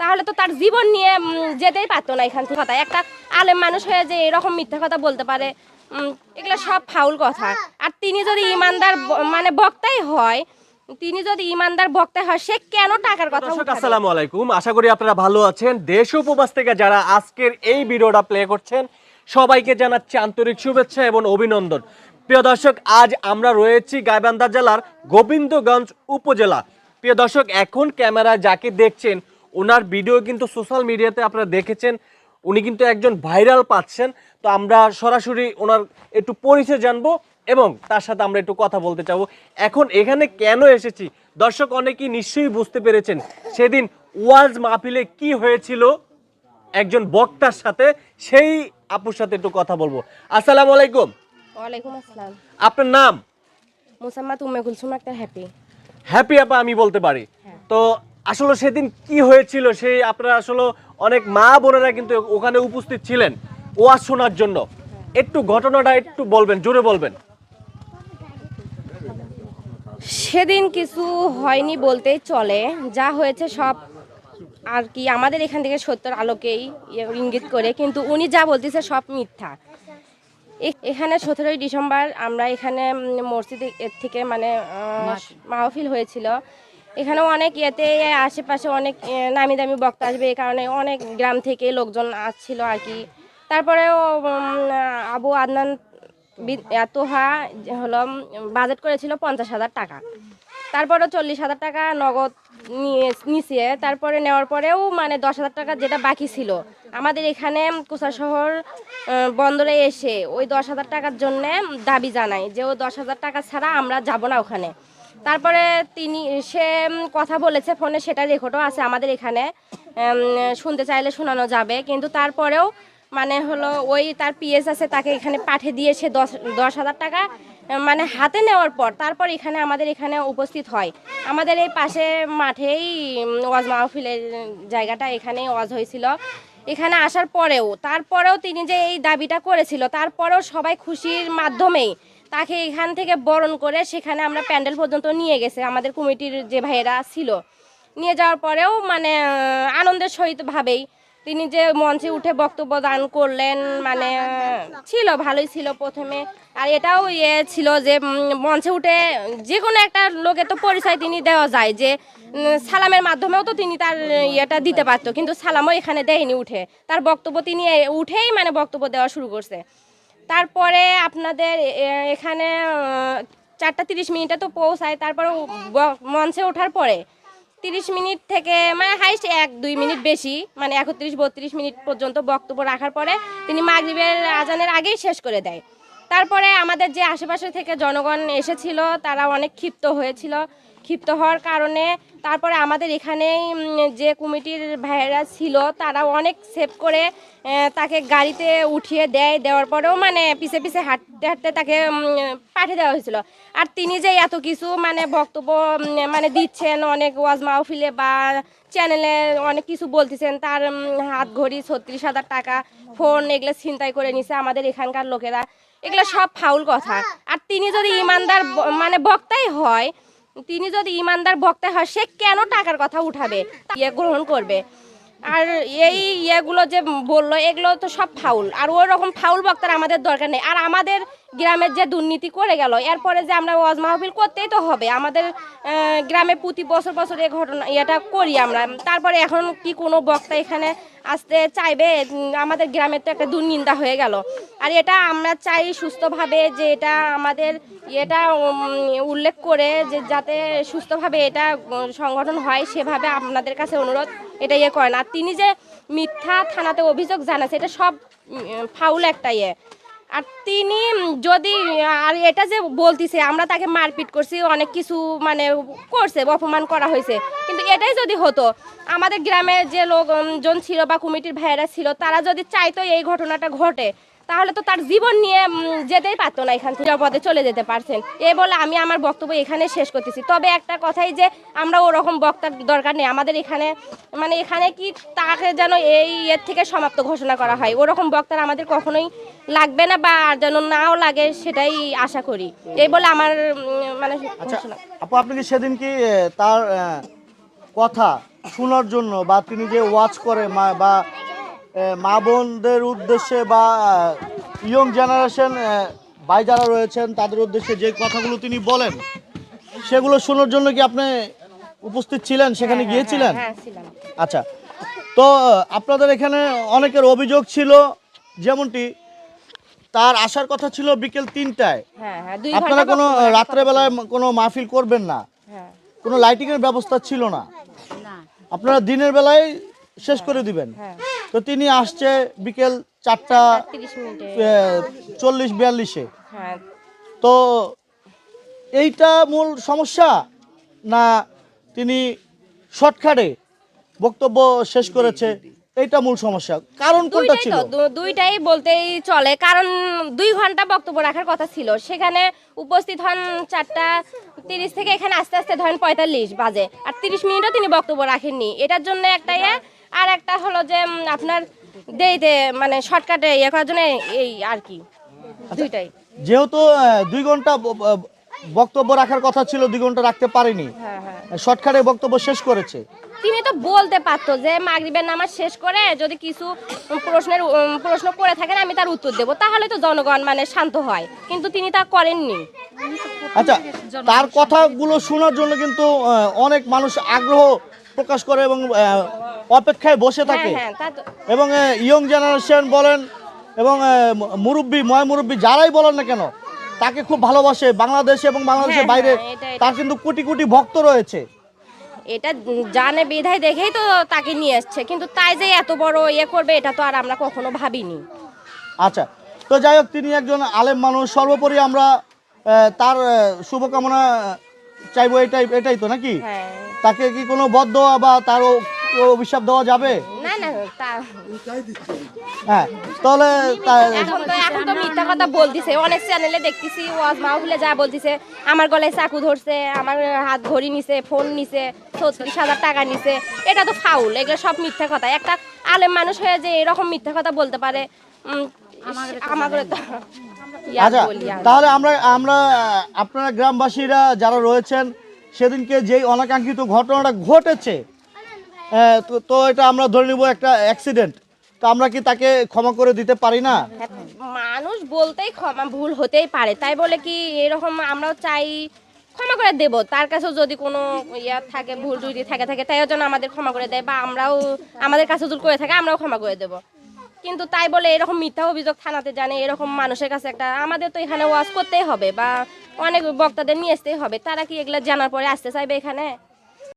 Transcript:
তাহলে তো তার জীবন নিয়ে যেতেই পারতো না এখান থেকে। কথা একটা আলেম মানুষ হয়ে যে এরকম মিথ্যা কথা বলতে পারে এগুলো সব ফাউল কথা। আর তিনি যদি ইমানদার মানে বক্তাই হয় তিনি যদি ইমানদার বক্তা হয় সে কেন টাকার কথা আসসালামু আলাইকুম। আশা করি আপনারা ভালো আছেন। দেশ উপবাস থেকে যারা আজকের এই ভিডিওটা প্লে করছেন সবাইকে জানাচ্ছি আন্তরিক শুভেচ্ছা এবং অভিনন্দন। প্রিয় দর্শক আজ আমরা রয়েছি গাইবান্ধা জেলার গোবিন্দগঞ্জ উপজেলা। প্রিয় দর্শক এখন ক্যামেরায় যাকে দেখছেন ওনার ভিডিও কিন্তু সোশ্যাল মিডিয়াতে আপনারা দেখেছেন উনি কিন্তু একজন ভাইরাল পাচ্ছেন। তো আমরা সরাসরি ওনার একটু পরিচয় জানব এবং তার সাথে আমরা একটু কথা বলতে চাবো। এখন এখানে কেন এসেছি? দর্শক অনেকেই নিশ্চয়ই বুঝতে পেরেছেন সেদিন ওয়াজ মাহফিলে কি হয়েছিল একজন বক্তার সাথে সেই আপুর সাথে একটু কথা বলব। আসসালামু আলাইকুম। ওয়ালাইকুম আসসালাম। আপনার নাম? মুসাম্মাত উম্মে কুলসুম একটা হ্যাপি। হ্যাপি আপা আমি বলতে পারি। তো আসলে সেদিন কি হয়েছিল সেই আপনারা আসলে অনেক মা বোনেরা কিন্তু ওখানে উপস্থিত ছিলেন ওয়াজ শোনার জন্য। একটু ঘটনাটা একটু বলবেন জোরে বলবেন। সেদিন কিছু হয়নি বলতে চলে যা হয়েছে সব আর কি আমাদের এখান থেকে সত্যর আলোকেই ইয়ে ইঙ্গিত করে কিন্তু উনি যা বলতেছে সব মিথ্যা। এ- এখানে সতেরোই ডিসেম্বর আমরা এখানে মসজিদ এর থেকে মানে মাহফিল হয়েছিল। এখানে অনেক ইয়েতে আশেপাশে অনেক নামি দামি বক্তা আসবে এই কারণে অনেক গ্রাম থেকে লোকজন আসছিল আর কি। তারপরেও আবু আদনান তোহা হলো বাজেট করেছিল পঞ্চাশ হাজার টাকা। তারপরে চল্লিশ হাজার টাকা নগদ নিয়ে, নিছে। তারপরে নেওয়ার পরেও মানে দশ হাজার টাকা যেটা বাকি ছিল। আমাদের এখানে কুসা শহর বন্দরে এসে ওই দশ হাজার টাকার জন্যে দাবি জানাই যে ওই দশ হাজার টাকা ছাড়া আমরা যাব না ওখানে। তারপরে তিনি, সে কথা বলেছে, ফোনে সেটা রেকর্ডও আছে আমাদের এখানে। শুনতে চাইলে শোনানো যাবে, কিন্তু তারপরেও মানে হলো ওই তার পিএস আছে, তাকে এখানে পাঠিয়ে দিয়ে সে দশ দশ হাজার টাকা মানে হাতে নেওয়ার পর তারপর এখানে আমাদের এখানে উপস্থিত হয়। আমাদের এই পাশে মাঠেই ওয়াজ মাহফিলের জায়গাটা এখানেই ওয়াজ হয়েছিল। এখানে আসার পরেও, তারপরেও তিনি যে এই দাবিটা করেছিল, তারপরেও সবাই খুশির মাধ্যমেই তাকে এখান থেকে বরণ করে সেখানে আমরা প্যান্ডেল পর্যন্ত নিয়ে গেছে, আমাদের কমিটির যে ভাইয়েরা ছিল। নিয়ে যাওয়ার পরেও মানে আনন্দের সহিত ভাবেই তিনি যে মঞ্চে উঠে বক্তব্য দান করলেন মানে ছিল, ভালোই ছিল প্রথমে। আর এটাও ইয়ে ছিল যে মঞ্চে উঠে যে কোনো একটা লোকের তো পরিচয় তিনি দেওয়া যায় যে সালামের মাধ্যমেও তো তিনি তার ইয়েটা দিতে পারতো, কিন্তু সালামও এখানে দেয়নি উঠে। তার বক্তব্য তিনি উঠেই মানে বক্তব্য দেওয়া শুরু করছে। তারপরে আপনাদের এখানে চারটা তিরিশ মিনিটে তো পৌঁছায়, তারপরে মঞ্চে ওঠার পরে তিরিশ মিনিট থেকে মানে হাইস্ট এক দুই মিনিট বেশি মানে একত্রিশ, বত্রিশ মিনিট পর্যন্ত বক্তব্য রাখার পরে তিনি মাগরিবের আজানের আগেই শেষ করে দেয়। তারপরে আমাদের যে আশেপাশে থেকে জনগণ এসেছিল, তারা অনেক ক্ষিপ্ত হয়েছিল। ক্ষিপ্ত হওয়ার কারণে তারপরে আমাদের এখানেই যে কমিটির ভাইয়েরা ছিল তারা অনেক সেভ করে তাকে গাড়িতে উঠিয়ে দেয়, দেওয়ার পরেও মানে পিছে পিছে হাঁটতে হাঁটতে তাকে পাঠিয়ে দেওয়া হয়েছিল। আর তিনি যে এত কিছু মানে বক্তব্য মানে দিচ্ছেন, অনেক ওয়াজ মাহফিলে বা চ্যানেলে অনেক কিছু বলতেছেন, তার হাত ঘড়ি ছত্রিশ হাজার টাকা ফোন এগুলো ছিনতাই করে নিছে আমাদের এখানকার লোকেরা। এগুলো সব ফাউল কথা। আর তিনি যদি ইমানদার মানে বক্তাই হয় তিনি যদি ইমানদার বক্তা হয়, সে কেন টাকার কথা উঠাবে? ইয়ে গ্রহণ করবে। আর এই ইয়েগুলো যে বলল, এগুলো তো সব ফাউল। আর ওই রকম ফাউল বক্তার আমাদের দরকার নেই। আর আমাদের গ্রামের যে দুর্নীতি করে গেল, এরপরে যে আমরা ওয়াজ মাহফিল করতেই তো হবে। আমাদের গ্রামে প্রতি বছর বছর এই ঘটনা এটা করি আমরা। তারপরে এখন কি কোনো বক্তা এখানে আসতে চাইবে? আমাদের গ্রামের তো একটা দুর্নিন্দা হয়ে গেল। আর এটা আমরা চাই সুস্থভাবে যে এটা আমাদের এটা উল্লেখ করে যে যাতে সুস্থভাবে এটা সংগঠন হয়, সেভাবে আপনাদের কাছে অনুরোধ, এটা ইয়ে করেন। আর তিনি যে মিথ্যা থানাতে অভিযোগ জানাচ্ছে, এটা সব ফাউল একটা ইয়ে। আর তিনি যদি, আর এটা যে বলতিছে, আমরা তাকে মারপিট করছি, অনেক কিছু মানে করছে, অপমান করা হয়েছে। কিন্তু এটাই যদি হতো, আমাদের গ্রামে যে লোকজন ছিল বা কমিটির ভাইয়েরা ছিল, তারা যদি চাইতো এই ঘটনাটা ঘটে তাহলে তো তার জীবন নিয়ে যেতেই পারতো না এখান থেকে। পদে চলে যেতে পারছেন। এ বলে আমি আমার বক্তব্য এখানে শেষ করতেছি। তবে একটা কথাই যে আমরা ওরকম বক্তার দরকার নেই। আমাদের এখানে মানে এখানে কি তাকে যেন এই এর থেকে সমাপ্ত ঘোষণা করা হয়? ওরকম বক্তার আমাদের কখনোই লাগবে না বা আর যেন নাও লাগে সেটাই আশা করি। এই বলে আমার মানে আচ্ছা আপু আপনি কি সেদিন কি তার কথা শোনার জন্য বা তিনি যে ওয়াচ করে মা বা মা বোনদের উদ্দেশ্যে বা ইয়ং জেনারেশন ভাই যারা রয়েছেন তাদের উদ্দেশ্যে যে কথাগুলো তিনি বলেন সেগুলো শোনার জন্য কি আপনি উপস্থিত ছিলেন? সেখানে গিয়েছিলেন? হ্যাঁ আচ্ছা। তো আপনাদের এখানে অনেকের অভিযোগ ছিল যেমনটি তার আসার কথা ছিল বিকেল তিনটায়। হ্যাঁ হ্যাঁ দুই আপনারা কোনো রাত্রেবেলায় কোনো মাহফিল করবেন না? হ্যাঁ। কোনো লাইটিংয়ের ব্যবস্থা ছিল না। আপনারা দিনের বেলায় শেষ করে দিবেন? হ্যাঁ। তো তিনি আসছে বিকেল চারটা চল্লিশ বিয়াল্লিশে। হ্যাঁ। তো এইটা মূল সমস্যা না তিনি শর্টকাটে বক্তব্য শেষ করেছে? এইটা মূল সমস্যা। কারণ কোনটা ছিল? দুইটাই বলতেই চলে। কারণ দুই ঘণ্টা বক্তব্য রাখার কথা ছিল। সেখানে উপস্থিত হন চারটা তিরিশ থেকে এখানে আস্তে আস্তে ধরেন পঁয়তাল্লিশ বাজে। আর তিরিশ মিনিটও তিনি বক্তব্য রাখেননি। এটার জন্য একটা ইয়ে আর একটা হলো যে আপনার দেইতে মানে শর্টকাটে ইয়ে করার জন্য এই আর কি দুইটাই। যেহেতু দুই ঘণ্টা বক্তব্য রাখার কথা ছিল দুই ঘণ্টা রাখতে পারেনি। হ্যাঁ হ্যাঁ। শর্টকাটে বক্তব্য শেষ করেছে। তিনি তো বলতে পারতো যে মাগরিবের নামাজ শেষ করে যদি কিছু প্রশ্নের প্রশ্ন করে থাকেন আমি তার উত্তর দেব। তাহলে তো জনগণ মানে শান্ত হয়। কিন্তু তিনি তা করেননি। আচ্ছা তার কথাগুলো শোনার জন্য কিন্তু অনেক মানুষ আগ্রহ প্রকাশ করে এবং অপেক্ষায় বসে হ্যাঁ থাকে। হ্যাঁ এবং ইয়ং জেনারেশন বলেন এবং মুরব্বী ময় মুরব্বি যারাই বলেন না কেন তাকে খুব ভালোবাসে বাংলাদেশে এবং বাংলাদেশের হ্যাঁ, বাইরে। তার কিন্তু কোটি কোটি ভক্ত রয়েছে। এটা জানে বিধায় দেখেই তো তাকে নিয়ে এসছে কিন্তু তাই যে এত বড় ইয়ে করবে এটা তো আর আমরা কখনো ভাবিনি। আচ্ছা তো যাই হোক তিনি একজন আলেম মানুষ। সর্বোপরি আমরা তার শুভকামনা চাইব এটাই এটাই তো নাকি? হ্যাঁ। তাকে কি কোনো বদ দেওয়া বা তার অভিশাপ দেওয়া যাবে? না না হ্যাঁ তাহলে এখন তো এখন তো মিথ্যা কথা বলতিছে। অনেক চ্যানেলে দেখতেছি ওয়াজ মাহফিলে যা বলতিছে আমার গলায় চাকু ধরছে আমার হাত ঘড়ি নিছে ফোন নিছে ছত্রিশ হাজার টাকা নিছে এটা তো ফাউল এগুলো সব মিথ্যা কথা। একটা আলেম মানুষ হয়ে যে এরকম মিথ্যা কথা বলতে পারে উম, আমাদের আচ্ছা তাহলে আমরা আমরা আপনারা গ্রামবাসীরা যারা রয়েছেন সেদিনকে যেই অনাকাঙ্ক্ষিত ঘটনাটা ঘটেছে তো- এটা আমরা ধরে নিব একটা অ্যাক্সিডেন্ট তো আমরা কি তাকে ক্ষমা করে দিতে পারি না? হ্যাঁ, মানুষ বলতেই ক্ষমা ভুল হতেই পারে। তাই বলে কি এরকম আমরাও চাই ক্ষমা করে দেব। তার কাছেও যদি কোনো ইয়া থাকে ভুল ত্রুটি থাকে থাকে তাইও যেন আমাদের ক্ষমা করে দেয় বা আমরাও আমাদের কাছে যদি করে থাকে আমরাও ক্ষমা করে দেব। কিন্তু তাই বলে এরকম মিথ্যা অভিযোগ থানাতে জানে এরকম মানুষের কাছে একটা আমাদের তো এখানে ওয়াজ করতেই হবে বা অনেক বক্তাদের নিয়ে আসতেই হবে। তারা কি এগুলো জানার পরে আসতে চাইবে এখানে?